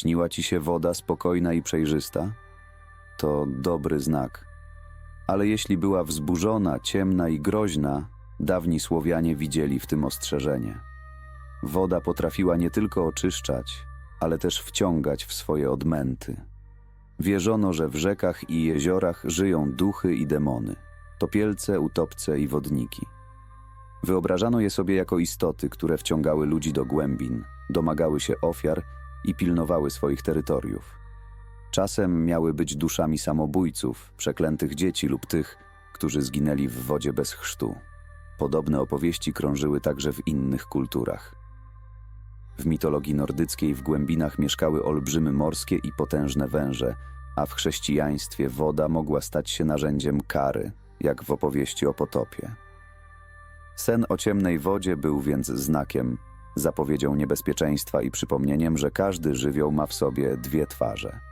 Śniła ci się woda spokojna i przejrzysta? To dobry znak. Ale jeśli była wzburzona, ciemna i groźna, dawni Słowianie widzieli w tym ostrzeżenie. Woda potrafiła nie tylko oczyszczać, ale też wciągać w swoje odmęty. Wierzono, że w rzekach i jeziorach żyją duchy i demony, topielce, utopce i wodniki. Wyobrażano je sobie jako istoty, które wciągały ludzi do głębin, domagały się ofiar i pilnowały swoich terytoriów. Czasem miały być duszami samobójców, przeklętych dzieci lub tych, którzy zginęli w wodzie bez chrztu. Podobne opowieści krążyły także w innych kulturach. W mitologii nordyckiej w głębinach mieszkały olbrzymy morskie i potężne węże, a w chrześcijaństwie woda mogła stać się narzędziem kary, jak w opowieści o potopie. Sen o ciemnej wodzie był więc znakiem, zapowiedzią niebezpieczeństwa i przypomnieniem, że każdy żywioł ma w sobie dwie twarze.